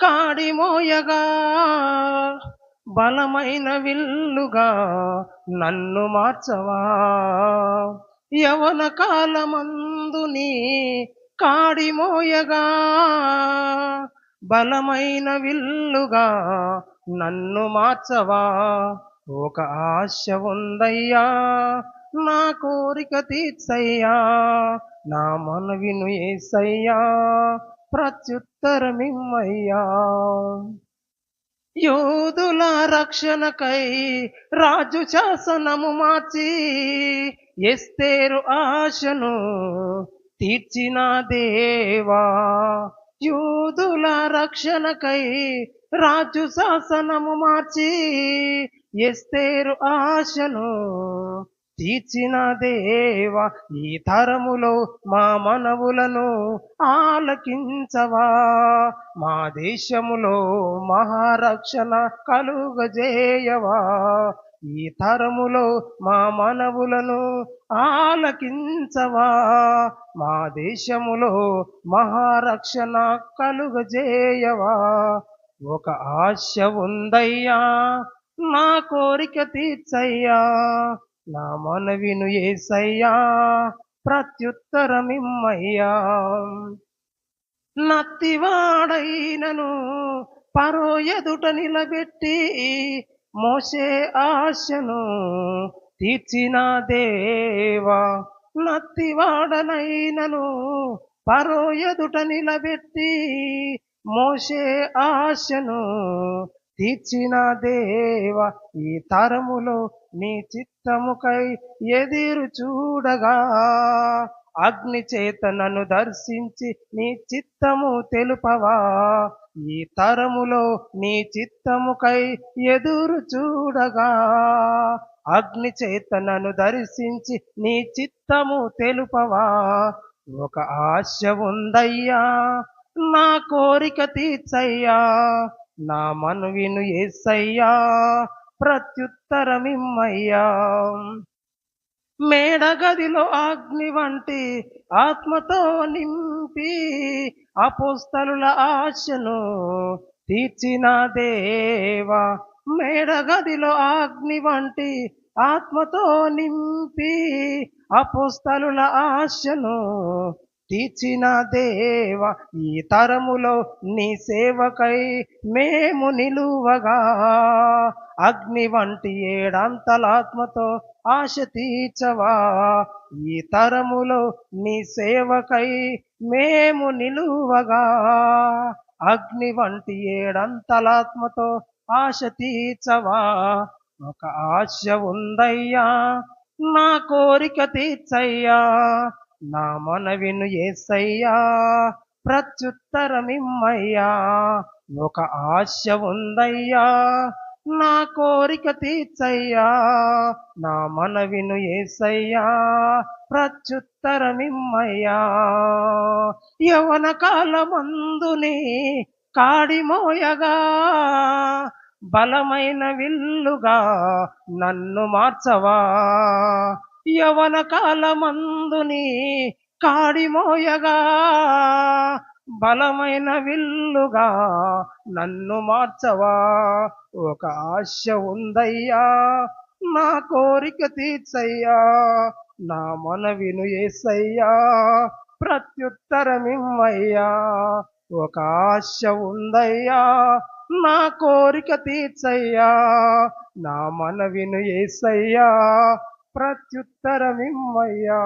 కాడిమోయగా బలమైన విల్లుగా నన్ను మార్చవా? యవన కాలమందుని కాడి కాడిమోయగా బలమైన విల్లుగా నన్ను మార్చవా? ఒక ఆశ ఉందయ్యా నా కోరిక తీర్చయ్యా నా మనవిను ఏసయ్యా ప్రత్యుత్తరమిమ్మయ్యా. యోధుల రక్షణకై రాజు శాసనము మార్చి ఎస్తేరు ఆశను తీర్చిన దేవా. యూదుల రక్షణకై రాజు శాసనము మార్చి ఎస్తేరు ఆశను తీర్చిన దేవా ఈ తరములో మా మనవులను ఆలకించవా. మా దేశములో మహారక్షణ కలుగజేయవా. ఈ తరములో మా మనవులను ఆలకించవా. మా దేశములో మహారక్షణ కలుగజేయవా. ఒక ఆశ ఉందయ్యా నా కోరిక తీర్చయ్యా. నా మనవిను ఏసయ్యా ప్రత్యుత్తరమిమ్మయ్యా. నత్తివాడైనను పరో ఎదుట నిలబెట్టి మోసే ఆశను తీర్చిన దేవా. నత్తివాడనైనను పరో ఎదుట నిలబెట్టి మోసే ఆశను తీర్చిన దేవ ఈ తరములో నీ చిత్తముకై ఎదిరు చూడగా. అగ్ని చేత నన్ను దర్శించి నీ చిత్తము తెలుపవా. ఈ తరములో నీ చిత్తముకై ఎదురు చూడగా. అగ్ని చేత నన్ను దర్శించి నీ చిత్తము తెలుపవా. ఒక ఆశ ఉందయ్యా నా కోరిక తీర్చయ్యా. నా మనవిను ఏసయ్యా ప్రత్యుత్తరమిమ్మయ్యా. మేడగదిలో అగ్ని వంటి ఆత్మతో నింపి అపోస్తలుల ఆశను తీర్చిన దేవా మేడగదిలో అగ్ని వంటి ఆత్మతో నింపి అపోస్తలుల ఆశను తీర్చిన దేవ ఈ తరములో నీ సేవకై మేము నిలువగా. అగ్ని వంటి ఏడంతలాత్మతో ఆశ తీర్చవా. ఈ తరములో నీ సేవకై మేము నిలువగా. అగ్ని వంటి ఏడంతలాత్మతో ఆశ తీర్చవా. ఒక ఆశ ఉందయ్యా నా కోరిక తీర్చయ్యా. నా మనవిను ఏసయ్యా ప్రత్యుత్తరమిమ్మయ్యా. ఒక ఆశ ఉందయ్యా నా కోరిక తీర్చయ్యా. నా మనవిను ఏసయ్యా ప్రత్యుత్తరమిమ్మయ్యా. యవన కాలమందుని కాడిమోయగా బలమైన విల్లుగా నన్ను మార్చవా. యవన కాలమందుని కాడిమోయగా బలమైన విల్లుగా నన్ను మార్చవా? ఒక ఆశ ఉందయ్యా నా కోరిక తీర్చయ్యా నా మనవిను ఏసయ్యా ప్రత్యుత్తరమిమ్మయ్యా. ఒక ఆశ ఉందయ్యా నా కోరిక తీర్చయ్యా నా మనవిను ఏసయ్యా. ప్రత్యుత్తరమిమ్మయ్యా